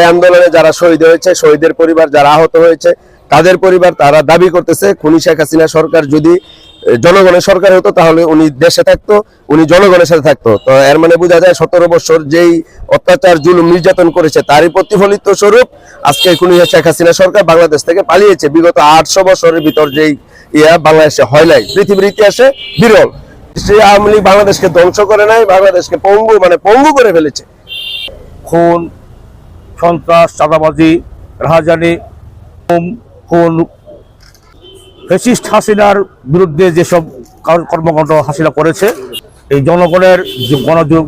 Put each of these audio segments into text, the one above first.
এই আন্দোলনে যারা শহীদ হয়েছে, শহীদের পরিবার যারা আহত হয়েছে, তাদের পরিবার তারা দাবি করতেছে, খুনি শেখ হাসিনা সরকার যদি জনগণের সরকার হতো তাহলে উনি দেশে থাকতো, উনি জনগণের সাথে থাকতো। তো এর মানে বোঝা যায় সতেরো বছর যেই অত্যাচার, জুলুম, নির্যাতন করেছে, তারই প্রতিফলিত স্বরূপ আজকে খুনি শেখ হাসিনা সরকার বাংলাদেশ থেকে পালিয়েছে। বিগত আটশো বছরের ভিতর যেই ইয়া বাংলাদেশে হয় নাই, পৃথিবীর ইতিহাসে বিরল। সে আওয়ামী লীগ বাংলাদেশকে ধ্বংস করে নাই, বাংলাদেশকে পঙ্গু মানে পঙ্গু করে ফেলেছে। খুন সন্ত্রাস, চাঁদাবাজি, রাহাজানি খুন, ফেসিস্ট হাসিনার বিরুদ্ধে যেসব কার- কর্মকাণ্ড হাসিনা করেছে, এই জনগণের যে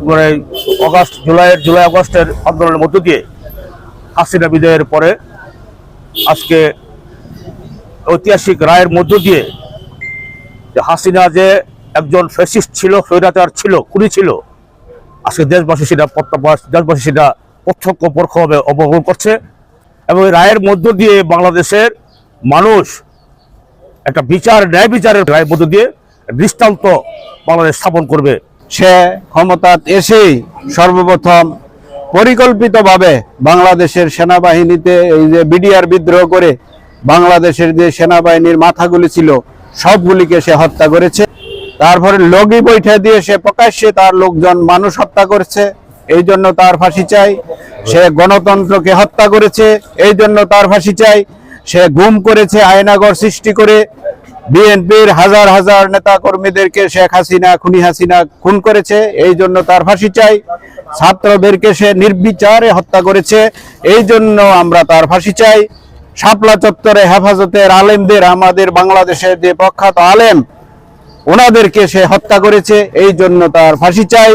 মানে অগাস্ট জুলাইয়ের জুলাই, আগস্টের আন্দোলনের মধ্য দিয়ে হাসিনা বিজয়ের পরে আজকে ঐতিহাসিক রায়ের মধ্য দিয়ে যে হাসিনা যে একজন ফেসিস্ট ছিল, স্বৈরাচার ছিল, খুনি ছিল, আজকে দেশবাসী সেটা প্রত্যাবাস দেশবাসী সেটা প্রত্যক্ষ পরোক্ষভাবে অবগত করছে এবং এই রায়ের মধ্য দিয়ে বাংলাদেশের মানুষ একটা বিচার, ন্যায় বিচারের রায়ের মধ্য দিয়ে দৃষ্টান্ত বাংলাদেশ স্থাপন করবে। সে ক্ষমতাত এসেই সর্বপ্রথম পরিকল্পিতভাবে বাংলাদেশের সেনাবাহিনীতে এই যে বিডিআর বিদ্রোহ করে বাংলাদেশের যে সেনাবাহিনীর মাথাগুলি ছিল, সবগুলিকে সে হত্যা করেছে। তারপরে লগি বৈঠা দিয়ে সে প্রকাশ্যে তার লোকজন মানুষ হত্যা করেছে। এই জন্য তার ফাঁসি চাই। সে গণতন্ত্রকে হত্যা করেছে, এই জন্য তার ফাঁসি চাই। সে গুম করেছে আয়নাগর সৃষ্টি করে। বিএনপির হাজার হাজার নেতা কর্মীদেরকে শেখ হাসিনা, খুনি হাসিনা খুন করেছে, এই জন্য তার ফাঁসি চাই। ছাত্রদেরকে সে নির্বিচারে হত্যা করেছে, এই জন্য আমরা তার ফাঁসি চাই। শাপলা চত্বরে হেফাজতের আলেমদের, আমাদের বাংলাদেশের যে প্রখ্যাত আলেম, ওনাদেরকে সে হত্যা করেছে, এই জন্য তার ফাঁসি চাই।